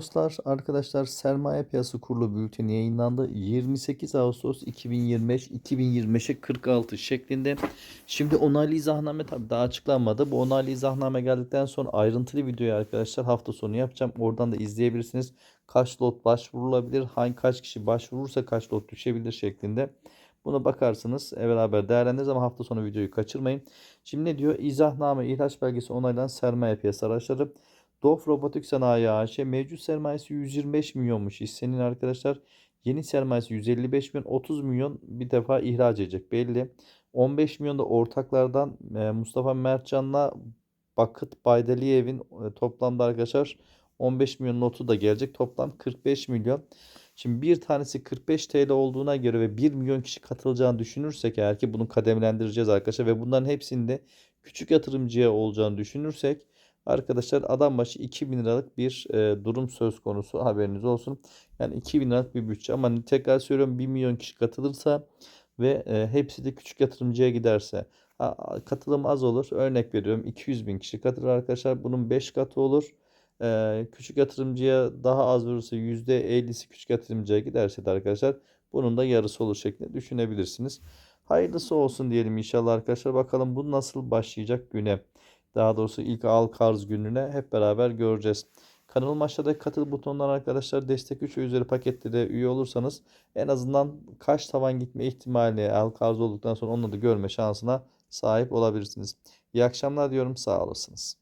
Dostlar, arkadaşlar Sermaye Piyasası Kurulu bülteni yayınlandı. 28 Ağustos 2025 2025'e 46 şeklinde. Şimdi onaylı izahname tabi daha açıklanmadı. Bu onaylı izahname geldikten sonra ayrıntılı videoyu arkadaşlar hafta sonu yapacağım. Oradan da izleyebilirsiniz. Kaç lot başvurulabilir, hangi kaç kişi başvurursa kaç lot düşebilir şeklinde. Buna bakarsınız. E beraber değerlendiririz ama hafta sonu videoyu kaçırmayın. Şimdi ne diyor? İzahname ihraç belgesi onaylanan sermaye piyasası araçları. Dof Robotik Sanayi AŞ mevcut sermayesi 125 milyonmuş hissenin arkadaşlar. Yeni sermayesi 155 milyon 30 milyon bir defa ihraç edecek belli. 15 milyon da ortaklardan e, Mustafa Mertcan'la Bakıt Baydeliyev'in e, toplamda arkadaşlar 15 milyon notu da gelecek. Toplam 45 milyon. Şimdi bir tanesi 45 TL olduğuna göre ve 1 milyon kişi katılacağını düşünürsek eğer ki bunu kademelendireceğiz arkadaşlar ve bunların hepsinde küçük yatırımcıya olacağını düşünürsek Arkadaşlar adam başı 2000 liralık bir e, durum söz konusu haberiniz olsun. Yani 2000 liralık bir bütçe ama tekrar söylüyorum 1 milyon kişi katılırsa ve e, hepsi de küçük yatırımcıya giderse ha, katılım az olur. Örnek veriyorum 200 bin kişi katılır arkadaşlar bunun 5 katı olur. E, küçük yatırımcıya daha az vurursa %50'si küçük yatırımcıya giderse de arkadaşlar bunun da yarısı olur şeklinde düşünebilirsiniz. Hayırlısı olsun diyelim inşallah arkadaşlar. Bakalım bu nasıl başlayacak güne. Daha doğrusu ilk al karz gününe hep beraber göreceğiz. Kanalıma aşağıdaki katıl butonundan arkadaşlar destek 3 ve üzeri paketlere üye olursanız en azından kaç tavan gitme ihtimali al karz olduktan sonra onları da görme şansına sahip olabilirsiniz. İyi akşamlar diyorum sağ olasınız.